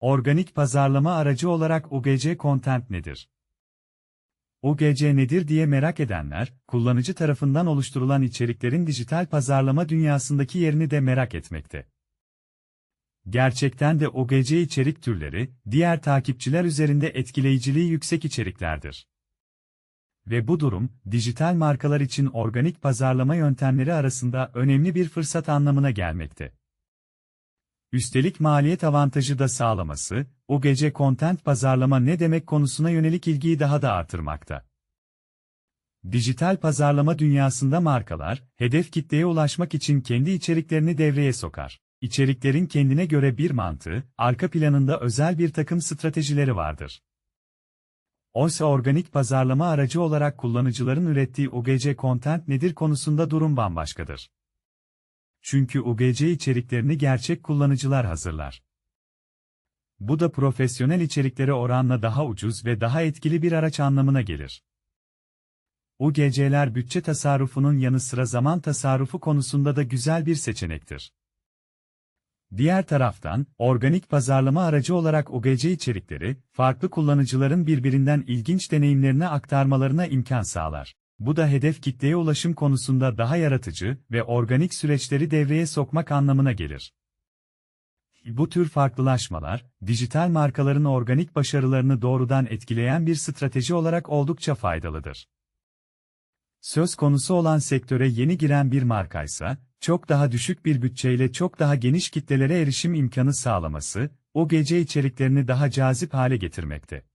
Organik pazarlama aracı olarak UGC Content nedir? UGC nedir diye merak edenler, kullanıcı tarafından oluşturulan içeriklerin dijital pazarlama dünyasındaki yerini de merak etmekte. Gerçekten de UGC içerik türleri, diğer takipçiler üzerinde etkileyiciliği yüksek içeriklerdir. Ve bu durum, dijital markalar için organik pazarlama yöntemleri arasında önemli bir fırsat anlamına gelmekte. Üstelik maliyet avantajı da sağlaması, o gece content pazarlama ne demek konusuna yönelik ilgiyi daha da artırmakta. Dijital pazarlama dünyasında markalar, hedef kitleye ulaşmak için kendi içeriklerini devreye sokar. İçeriklerin kendine göre bir mantığı, arka planında özel bir takım stratejileri vardır. Oysa organik pazarlama aracı olarak kullanıcıların ürettiği UGC content nedir konusunda durum bambaşkadır. Çünkü UGC içeriklerini gerçek kullanıcılar hazırlar. Bu da profesyonel içeriklere oranla daha ucuz ve daha etkili bir araç anlamına gelir. UGC'ler bütçe tasarrufunun yanı sıra zaman tasarrufu konusunda da güzel bir seçenektir. Diğer taraftan, organik pazarlama aracı olarak UGC içerikleri, farklı kullanıcıların birbirinden ilginç deneyimlerini aktarmalarına imkan sağlar. Bu da hedef kitleye ulaşım konusunda daha yaratıcı ve organik süreçleri devreye sokmak anlamına gelir. Bu tür farklılaşmalar, dijital markaların organik başarılarını doğrudan etkileyen bir strateji olarak oldukça faydalıdır. Söz konusu olan sektöre yeni giren bir markaysa, çok daha düşük bir bütçeyle çok daha geniş kitlelere erişim imkanı sağlaması, o gece içeriklerini daha cazip hale getirmekte.